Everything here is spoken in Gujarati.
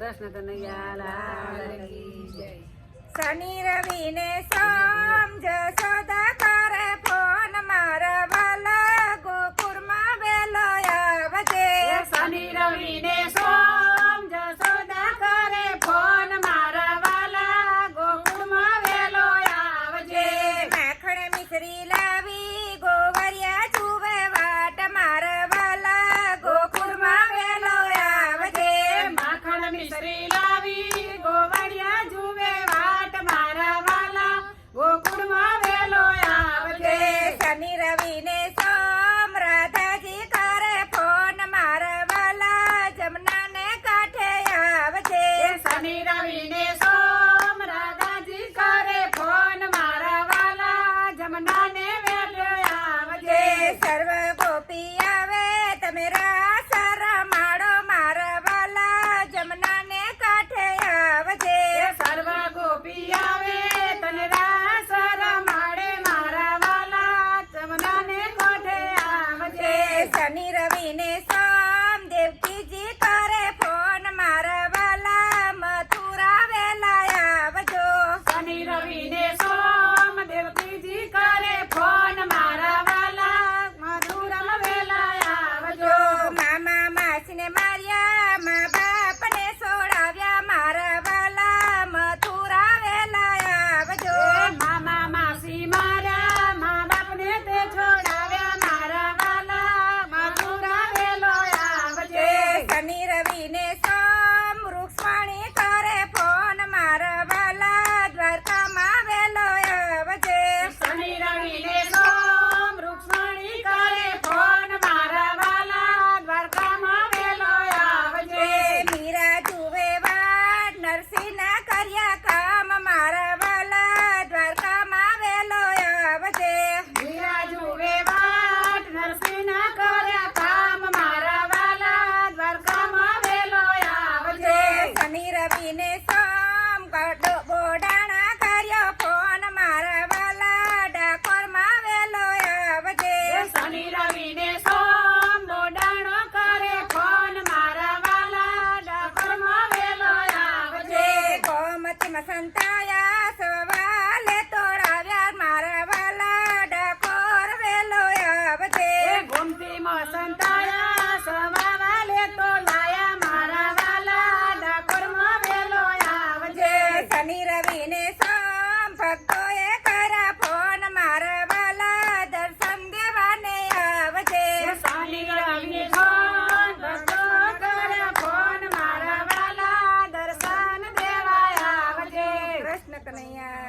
કૃષ્ણ કનૈયા લાલ કી જય શનિ રવિ ને સમજ શનિ રવિ ને સોમ દેવકીજી કરે ફોન મારા વાલા મથુરા વેલા આવજો. શનિ રવિ ને સોમ દેવકીજી કરે ફોન મારા વાલા મથુરા વેલા મામા માસી માર્યા મેળવીને સોમ બોડાણા કર્યો ફોન. મારા વાલા ડાકોરમાં વેલો આવજે શનિ રવિને સોમ બોડાણો કરે ફોન. મારા વાલા ડાકોરમાં વેલો આવજે ગોમતી માં 干嘛呀